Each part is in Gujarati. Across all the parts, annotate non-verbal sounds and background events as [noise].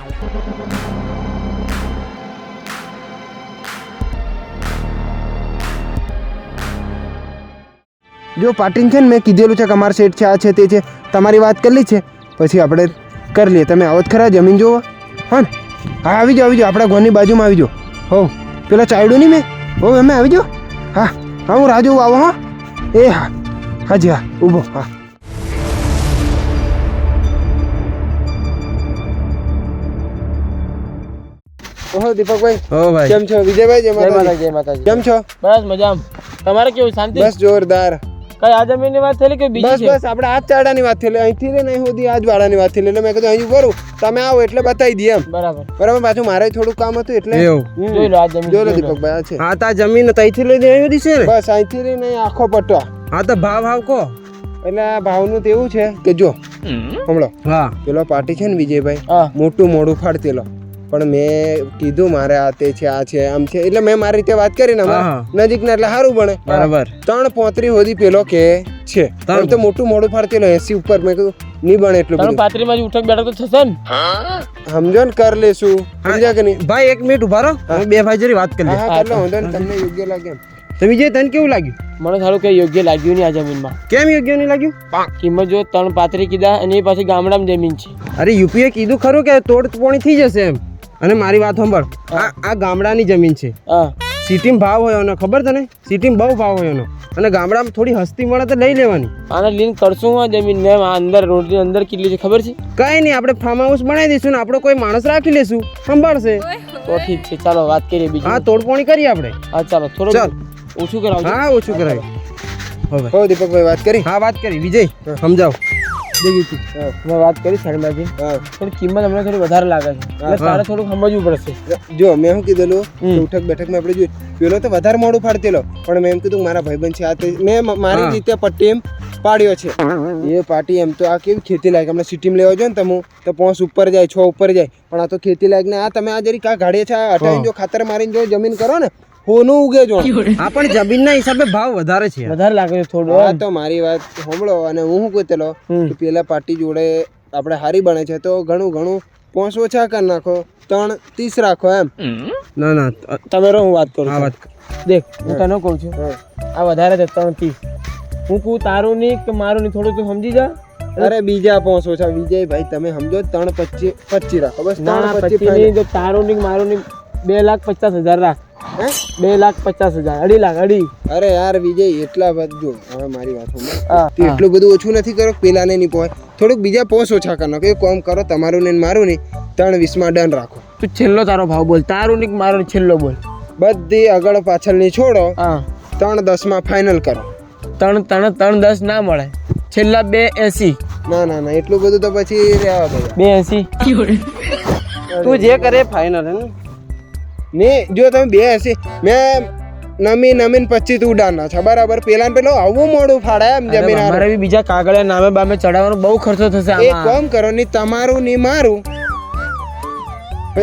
જો પાટીન છે ને મેં કીધેલું છે કે અમારા સેટ છે, આ છે, તે છે, તમારી વાત કરી છે. પછી આપણે કરી લઈએ. તમે આવો જ ખરા, જમીન જુઓ. હા ને? હા, આવી જાઓ આવી જાઓ. આપણા ઘરની બાજુમાં આવી જાઓ. હો, પેલા ચાયડું નહીં મેં? હો, અમે આવી જાઓ? હા હા, હું રાહ જોઉં આવો, હા. એ હા, હાજી, હા, ઊભો, હા. ઓહો દીપકભાઈ હો ભાઈ. કેમ છો? વિજયભાઈ જય માતાજી. જય માતાજી. કેમ છો? બસ મજામાં. તમારે કેવું શાંતિ? બસ જોરદાર. કઈ આ જમીનની વાત થયેલી કે બીજી બસ બસ આપણે આ ચાડાની વાત થયેલી. અહીંથી લઈને નહીં સુધી આ જ વાળાની વાત થયેલી. એટલે મેં કીધું અહીં કરું તમે આવો એટલે બતાવી દઈએ એમ. બરાબર. બરાબર પાછું મારે થોડું કામ હતું એટલે. જોઈ લો આ જમીન જોઈ લો. દીપકભાઈ આ છે. હા તા જમીન અહીંથી લઈને અહીં સુધી છે ને? બસ અહીંથી લઈને આખો પટ્ટો હા તો ભાવ ભાવ કો. એટલે આ ભાવનું તો એવું છે કે જો હમણાં. હા. પેલો પાર્ટી છે ને વિજયભાઈ મોટું મોડું ફાડતેલો પણ મેં કીધું મારે આ તે છે આ છે આમ છે. એટલે મેં મારી રીતે વાત કરીને ને નજીક ને એટલે સારું બને બરાબર. ત્રણ પોત્રી સુધી પેલો કે છે? તો મોટું મોડું ફાડતેલો એસી ઉપર. મેં કીધું નહીં બને એટલું બધું. પાત્રી માં ઉઠક બેઠક તો થશે ને? સમજો ને કર લેશું. સમજ્યા કે નહીં? ભાઈ એક મિનિટ ઊભા રહો. બે ભાઈ જરી વાત કરી હા એટલે હા વાંધો નહીં તમને યોગ્ય લાગે તો વિજય તને કેવું લાગ્યું? મને સારું કે યોગ્ય લાગ્યું નહીં આ જમીનમાં. કેમ યોગ્ય નહીં લાગ્યું? કિંમત જો ત્રણ પાત્રી કીધા અને એ પાછી ગામડામાં જમીન છે. અરે યુપીએ કીધું ખરું કે તોડ પોણી થઈ જશે એમ? અને મારી વાત સાંભળ. આ આ ગામડાની જમીન છે. સિટીમાં ભાવ હોય એનો ખબર તને? સિટીમાં બહુ ભાવ હોય એનો. અને ગામડામાં થોડી હસ્તી મળે તો લઈ લેવાની. આને લીન કરશું આ જમીન ને આ અંદર રોડની અંદર કેટલી છે ખબર છે? કઈ નહીં આપણે ફાર્મ હાઉસ બનાવી દઈશું ને આપણો કોઈ માણસ રાખી લેશું. સંભાળશે. તો ઠીક છે ચાલો વાત કરીએ બીજી હા તોડપોણી કરીએ આપણે. હા ચાલો ચાલ. થોડું ઓછું કરાવજો. હા ઓછું કરાવી. હવે દીપકભાઈ વાત કરી? હા વાત કરી. વિજય સમજાવ. દેવી હતી મેં વાત કરી શર્માજી. પણ કિંમત હમણાં થોડી વધારે લાગે છે. એટલે તારે થોડું સમજવું પડશે. જો મેં શું કીધેલું? ઉઠક બેઠકમાં આપણે જોઈએ. પેલો તો વધારે મોડું ફાડતેલો. પણ મેં એમ કીધું મારા ભાઈબંધ છે આ તે મેં મારી રીતે પટ્ટી એમ પાડ્યો છે. એ પાર્ટી એમ તો આ કેવી ખેતી લાયક? હમણાં સિટીમાં લેવા જો ને તમે તો પોંચ ઉપર જાય છ ઉપર જાય. પણ આ તો ખેતી લાયક ને આ તમે આ જરી કા ગાડીએ છે? આ હટાવીને જો ખાતર મારીને જો જમીન કરો ને હોનું ઉગે જો. હા પણ જમીનના હિસાબે ભાવ વધારે છે. વધારે લાગે છે થોડો હા તો મારી વાત સાંભળો અને હું શું કહેતેલો. કે પેલા પાર્ટી જોડે આપણે હારી બને છે તો ઘણું ઘણું પોંચ ઓછા કરી નાખો ત્રણ ત્રીસ રાખો એમ. ના ના તમે રહો હું વાત કરું હા વાત દેખ હું તને કહું છું. આ વધારે છે ત્રણ ત્રીસ. હું કહું તારું નહીં કે મારું નહીં થોડું તું સમજી જા. અરે બીજા પોંચ ઓછા વિજયભાઈ તમે સમજો ત્રણ પચીસ પચીસ રાખો બસ ત્રણ પછી પચીસ તારું નહીં મારું નહીં બે લાખ પચાસ હજાર રાખ? બે લાખ પચાસ હજાર. અઢી લાખ અઢી. અરે યાર વિજય એટલા બધું હવે મારી વાત. એટલું બધું ઓછું નથી કરો પેલા ને નહીં પોય થોડુંક બીજા પોસ ઓછા કરી નાખો કોમ કામ કરો તમારું ને મારું નહીં ત્રણ વીસમાં ડન રાખો. તું છેલ્લો તારો ભાવ બોલ. તારું નહીં મારો છેલ્લો બોલ. બધી આગળ પાછળની છોડો. ત્રણ દસમાં ફાઇનલ કરો. ત્રણ ત્રણ ત્રણ દસ ના મળે. છેલ્લા બે એસી. ના ના ના એટલું બધું તો પછી રહેવા બે એસી. [laughs] તું જે કરે ફાઇનલ હે ને? ને જો તમે બે હશે મેં નમી નમીન પચીસ ઉડાના છે બરાબર? પેલા પેલો આવું મોડું ફાડાય એમ જમીન મારે બી બીજા કાગળિયા નામે બામે ચડાવવાનો બહુ ખર્ચો થશે એક આમાં. કામ કરો ની તમારું ની મારું.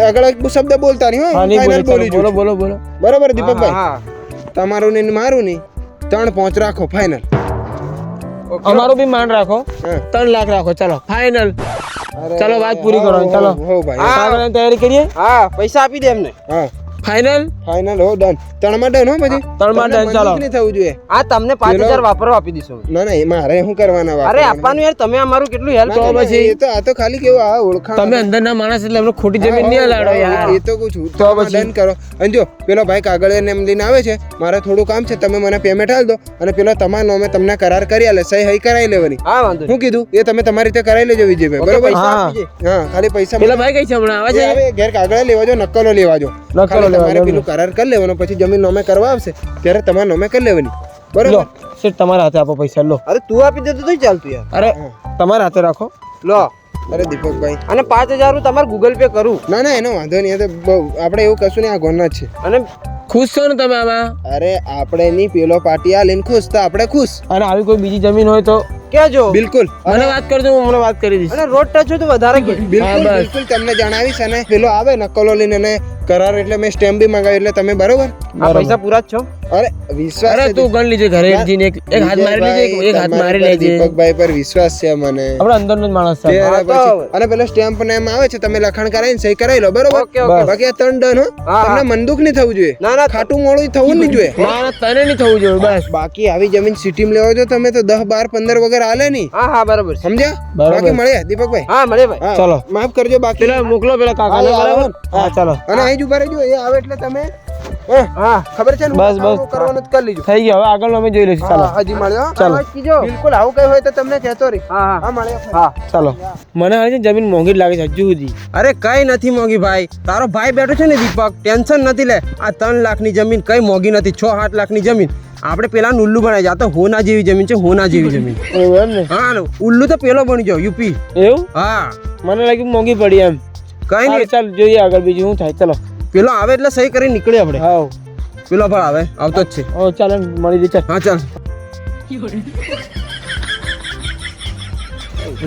આગળ એક શબ્દ બોલતા નહીં હા ફાઇનલ બોલી બોલો બોલો બોલો બરાબર દીપકભાઈ? તમારું ને મારું ની ત્રણ પાંચ રાખો ફાઇનલ અમારું બી માન રાખો. ત્રણ લાખ રાખો ચાલો ફાઇનલ ચાલો વાત પૂરી કરો ચાલો. તૈયારી કરીએ? હા પૈસા આપી દે એમને. હા. ફાઇનલ ફાઇનલ હો ડન ત્રણમાં ડન હો પછી ત્રણમાં તમને ચાલો. નહીં થવું જોઈએ. આ તમને પાંચ પેલો- હજાર વાપરવા આપી દઈશું. ના ના એ મારે શું કરવાના અરે આપવાનું યાર તમે અમારું કેટલું હેલ્પ ના, પછી- એ તો આ તો ખાલી કેવું આ ઓળખાણ તમે અંદરના માણસ એટલે એમને ખોટી જમીન નહીં લાડો યાર. એ તો કહું છું તો ડન કરો. અને જો પેલો ભાઈ કાગળ એમ લઈને આવે છે મારે થોડું કામ છે તમે મને પેમેન્ટ આલ દો. અને પેલો તમારો અમે તમને કરાર કરી આલે સહી હઈ કરાવી લેવાની. હા વાંધો હું કીધું એ તમે તમારી રીતે કરાવી લેજો વિજયભાઈ બરોબર? પૈસા હા. ખાલી પૈસા પેલા ભાઈ કઈ છે હમણાં? આવે છે? ઘેર કાગળ લેવા જો નકલો લેવા જો. નકલો તમારે પેલું કરાર કરી લેવાનો પછી જમીન નોમે કરવા આવશે ત્યારે તમારે નોમે કરી લેવાની. બરોબર? શેઠ તમારા હાથે આપો પૈસા લો. અરે તું આપી દે તો તોય ચાલતું યાર. અરે તમારા હાથે રાખો. લો. અરે દીપકભાઈ. અને પાંચ હજાર હું તમારે ગૂગલ પે કરું. ના ના એનો વાંધો નહીં. આપણે એવું કશું નહીં આ ગોના છે. અને ખુશ છો ને તમે આમાં? અરે આપણે નહીં પેલો પાર્ટી આ લઈને ખુશ તો આપણે ખુશ. અને આવી કોઈ બીજી જમીન હોય તો? કેજો. બિલકુલ. મને વાત કરજો હું હમણાં વાત કરી દઈશ. અને રોડ ટચ હોય તો વધારે બિલકુલ બિલકુલ તમને જણાવીશ અને પેલો આવે નકલો લઈને અને કરાર એટલે મેં સ્ટેમ્પ બી મંગાવ્યું એટલે તમે બરોબર? આ પૈસા પૂરા જ છો? અરે વિશ્વાસ અરે છે તું ગણ લીજે ઘરે જઈને એક એક હાથ મારી લેજે એક- હાથ મારી લેજે. દીપકભાઈ પર વિશ્વાસ છે મને. આપણે અંદરનો જ માણસ છે. અને પેલો સ્ટેમ્પ ને એમ આવે છે તમે લખાણ કરાવીને સહી કરાવી લો બરોબર? Okay, okay. બાકી આ ત્રણ ડન હો. તમને મનદુખ નહીં થવું જોઈએ. ના ના ખાટું મોળું થવું નહીં જોઈએ. ના ના તને નહીં થવું જોઈએ બસ. બાકી આવી જમીન સિટીમાં લેવો છો તમે તો દસ બાર પંદર વગર આલે નહીં. હા હા બરાબર સમજ્યા? બાકી મળ્યા દીપકભાઈ. હા મળે ભાઈ. ચલો. માફ કરજો બાકી. પેલા મોકલો પેલા કાકાને બરાબર? હા ચલો. અને અહીં ઊભા રહેજો એ આવે એટલે તમે હા, ખબર છે ને? બસ, બસ. કરવાનું જ કરી લીજો. થઈ ગયો હવે આગળનો અમે જોઈ લઈશું. ચાલો. હજી મળ્યો. ચાલો. કીજો. બિલકુલ આવું કઈ હોય તો તમને કહેતો રહી. હા હા. મળ્યો હા. ચાલો. મને હાલ જમીન મોંઘી લાગે છે હજુ સુધી. અરે કઈ નથી મોંઘી ભાઈ. તારો ભાઈ બેઠો છે ને દીપક ટેન્શન નથી લે. આ ત્રણ લાખની જમીન કઈ મોંઘી નથી છ આઠ લાખની જમીન. આપણે પેલા ઉલ્લુ બનાવી આ તો હોના જેવી જમીન છે હોના જેવી જમીન. હા ઉલ્લુ તો પેલો બની જાવ યુપી. એવું? હા. મને લાગ્યું મોંઘી પડી એમ. કઈ નહીં ચાલ જોઈએ આગળ બીજું શું થાય. ચલો. પેલો આવે એટલે સહી કરી નીકળી આપણે. હા પેલો પણ આવે આવતો જ છે. ઓ ચાલ એમ મળી જઈ ચાલ. હા ચાલ.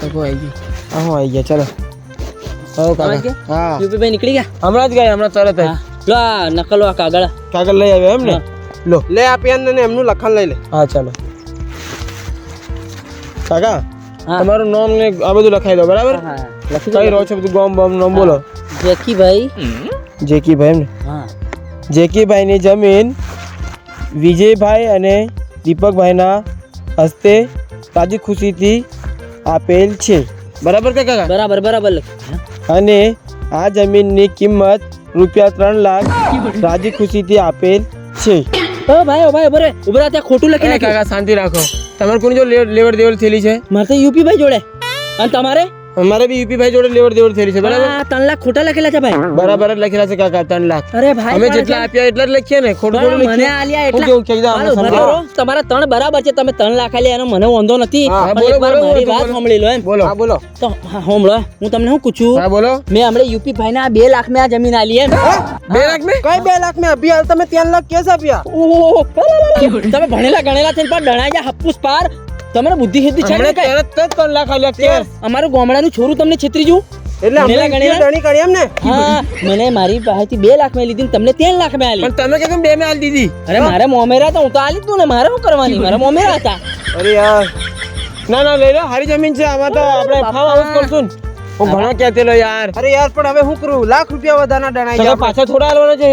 કાકો આવી ગઈ હા હું આવી ગયા ચાલો. હા કાકા. હા. નીકળી ગયા? હમણાં જ ગયા હમણાં તરત લો નકલો આ કાગળ. કાગળ લઈ આવ્યો એમ ને લો. લે આ પેન ને એમનું લખાણ લઈ લે. હા ચાલો. કાકા. તમારું નામ ને આ બધું લખાઈ દો બરાબર? હા લખી કઈ રહો છો બધું? ગામ બમ નામ બોલો જેકીભાઈ. જેકીભાઈ એમ ને? હા. જેકીભાઈની જમીન વિજયભાઈ અને દીપકભાઈના હસ્તે તાજી ખુશીથી આપેલ છે. બરાબર કે કાકા? બરાબર બરાબર અને આ જમીનની કિંમત રૂપિયા ત્રણ લાખ રાજી ખુશીથી આપેલ છે. ઓ ભાઈ ઓ ભાઈ ઊભો ઉભરા ત્યાં ખોટું લખી નાખ્યું કાકા શાંતિ રાખો. તમારે કોની જો લેવડ દેવડ થયેલી છે? મારે તો યુપીભાઈ જોડે. અને તમારે? અમારે બી યુપી ભાઈ જોડે લેવડ દેવડ થયેલી છે બરાબર? ત્રણ લાખ ખોટા લખેલા છે ભાઈ. બરાબર જ લખેલા છે કાકા ત્રણ લાખ. અરે ભાઈ અમે જેટલા આપ્યા એટલા જ લખીએ ને ખોટું ખોટું મને આલ્યા એટલા. રહો. તમારા ત્રણ બરાબર છે તમે ત્રણ લાખ આલ્યા એનો મને વાંધો નથી. પણ બોલો, એકવાર બોલો, મારી વાત સાંભળી લો એમ. બોલો. હા બોલો. તો હા, સાંભળો હું તમને શું પૂછું? હા બોલો. મેં હમણાં યુપી ભાઈ ના બે લાખ મેં આ જમીન આલી એમ. બે લાખ મેં? કઈ બે લાખ મેં? અભી હાલ તમે ત્રણ લાખ કેસ આપ્યા. ઓહો, તમે ભણેલા ગણેલા છે પણ ડણાઈ ગયા હપ્પુસ પાર તમને બુદ્ધિ હેતી છે ને તરત જ ત્રણ લાખ આલ્યા કે અમારું ગામડાનું છોરું તમને છેતરી જુ એટલે અમે ગણી? કરી એમ ને હા મને મારી પાસેથી બે લાખ મેં લીધી તમને ત્રણ લાખ મેં આલી. પણ તમે કે કેમ બે મેં આલી દીધી. અરે મારે મોમેરા હતા હું તો આલી તું ને મારે શું કરવાની? મારે મોમેરા હતા. અરે યાર. ના ના લઈ લો હારી જમીન છે આમાં તો આપણે ફાર્મ હાઉસ કરશું ને. હું ઘણા કહેતેલો યાર? અરે યાર પણ હવે શું કરું? લાખ રૂપિયા વધારના ડણાઈ ગયા પાછા થોડા આલવાનો છે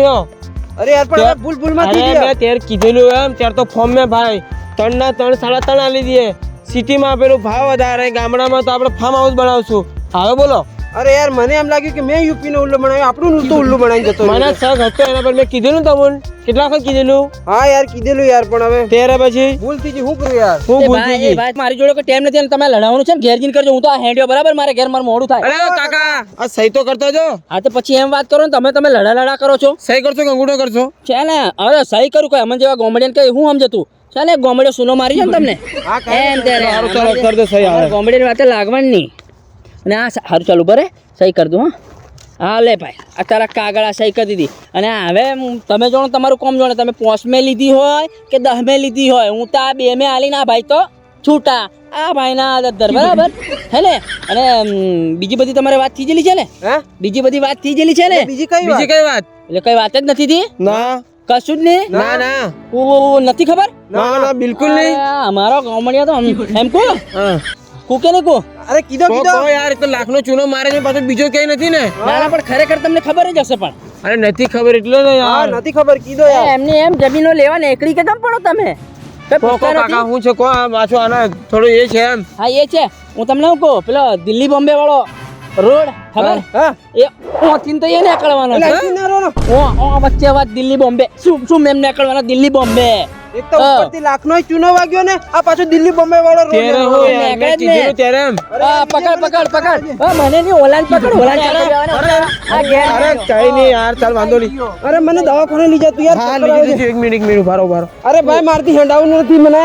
અરે યાર પણ ભૂલ ભૂલમાં થઈ ગયા. મેં ત્યારે કીધેલું એમ ત્યાર તો ફોર્મ મેં ભાઈ. ત્રણ ના ત્રણ સાડા ત્રણ આલી દઈએ. સિટીમાં પેલું ભાવ વધારે ગામડામાં તો આપણે ફાર્મ હાઉસ બનાવશું. હવે બોલો. અરે યાર મને એમ લાગ્યું કે મેં યુપી નો ઉલ્લુ બનાવ્યું આપણું તો ઉલ્લુ બનાવી જતો મને. શક હતો એના પર. મેં કીધેલું તમને? કેટલા વખત કીધેલું? હા યાર કીધેલું યાર પણ હવે ત્યારે પછી? ભૂલ થઈ ગઈ શું કરું યાર. હું ભૂલ ભાઈ, થઈ ગઈ મારી જોડે કોઈ ટાઈમ નથી અને તમે લડાવવાનું છે ને ઘેર જઈને કરજો. હું તો આ હેન્ડ્યો બરાબર? મારે ઘેર મારું મોડું થાય. અરે કાકા! આ સહી તો કરતો જો. હા તો પછી એમ વાત કરો ને તમે તમે લડા લડા કરો છો. સહી કરશો કે અંગૂઠો કરશો? છે ને હવે સહી કરું કોઈ અમન જેવા ગોમડિયન કઈ હું સમજતું? છે ગોમડે સુનો મારી છે ને તમને? એમ ત્યારે ચાલો, કરી દો સહી હવે. ગોમડિયન વાતે લાગવાની નહીં. અને આ સારું ચાલુ બરે સહી કરી દઉં હા. હા લે ભાઈ. આ તારા કાગળ આ સહી કરી દીધી. અને હવે તમે જાણો તમારું કોમ જાણો તમે પોંચ મેં લીધી હોય કે દહમે લીધી હોય? હું તો આ બે મેં આલી ના ભાઈ તો છૂટા. આ ભાઈના દર બરાબર? હે ને? અને બીજી બધી તમારે વાત થઈ ગયેલી છે ને? હે? બીજી બધી વાત થઈ ગયેલી છે ને? બીજી કઈ બીજી કઈ વાત? એટલે કઈ વાત જ નથી થી ના. કશું જ નહીં? ના ના. ઓ નથી ખબર? ના ના બિલકુલ નહીં. અમારો ગામડિયા તો એમ કો કુકે ને કો અરે કીધો કીધો. કો યાર તો લાખ લાખનો ચૂનો મારે છે પાછો બીજો કઈ નથી ને? ના ના પણ ખરેખર તમને ખબર જ હશે પણ. અરે નથી ખબર એટલે ને યાર. નથી ખબર કીધો યાર. એમની એમ જમીનો લેવા નીકળી કે કેમ પડો તમે? કાકા હું છે કો આ પાછો આના થોડું એ છે એમ. હા એ છે. હું તમને કહું? પેલો દિલ્હી બોમ્બે વાળો રોડ ખબર? હા. એ ઓથી તો એ નીકળવાનો છે. ઓ વચ્ચે વાત દિલ્હી બોમ્બે. શું શું મેમ નીકળવાનો? દિલ્હી બોમ્બે. એક તો ઉપરથી લાખનો ચૂનો વાગ્યો ને આ પાછો દિલ્હી બોમ્બે વાળો રોડ ત્યારે હો મેં કીધેલું ત્યારે એમ. આ પકડ પકડ પકડ. આ મને ની ઓલાન પકડ ઓલાન ચાલુ. આ ગેર અરે કઈ નહીં યાર ચાલ વાંધો નહીં. અરે મને દવાખાને લઈ જા તું યાર હા લઈ જજો એક મિનિટ એક મિનિટ ઉભારો ઉભારો અરે ભાઈ મારથી હંડાવું નથી મને.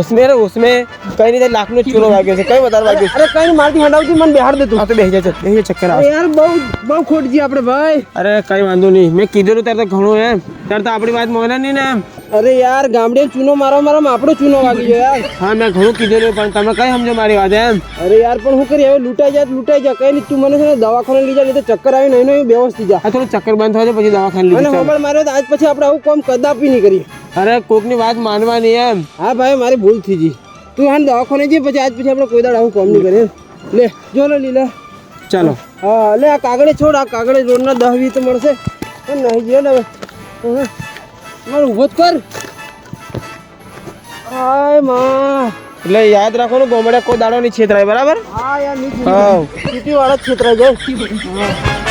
ઓસમે રે ઓસમે. કઈ રીતે લાખનો ચૂનો વાગ્યો છે? કઈ વધારે વાગ્યો અરે કઈ નહીં, મારથી હંડાવતી મને બેહાડ દે તું. હા તો બેહી જાય બેહી ચક્કર આવે. યાર બહુ બહુ ખોટ જી આપણે ભાઈ. અરે કઈ વાંધો નહીં. મેં કીધેલું ત્યારે તો ઘણું એમ. ત્યારે તો આપણી વાત મોને નહીં ને એમ. અરે યાર ગામડે ચૂનો મારો મારો આપણો ચૂનો વાગી ગયો યાર. હા મેં ઘણું કીધેલું પણ તમે કઈ સમજો મારી વાત એમ? અરે યાર પણ શું કરી હવે લૂંટાઈ જાય લૂંટાઈ જાય કઈ નહીં તું મને છે ને દવાખાને લઈ જાય તો ચક્કર આવી નહીં નહીં વ્યવસ્થિત જા. થોડું ચક્કર બંધ થાય પછી દવાખાને લઈ અને હમણાં મારે આજ પછી આપણે આવું કામ કદાપી નહીં કરી અરે કોકની વાત માનવાની એમ. હા ભાઈ મારી ભૂલ થઈ ગઈ. તું હા દવાખાને જઈએ પછી આજ પછી આપણે કોઈ દાડ આવું કામ નહીં કરીએ. લે જો લે લીલા. ચાલો. હા લે આ કાગળે છોડ આ કાગળે રોડના દહવી તો મળશે. નહીં જોઈએ ને હવે. હા. મારું ઊભો કર. આયમાં. એટલે યાદ રાખો ને ગોમડે કોઈ દાડો ની છેતરાય બરાબર? હા યારની વાળા છેતરાય જાય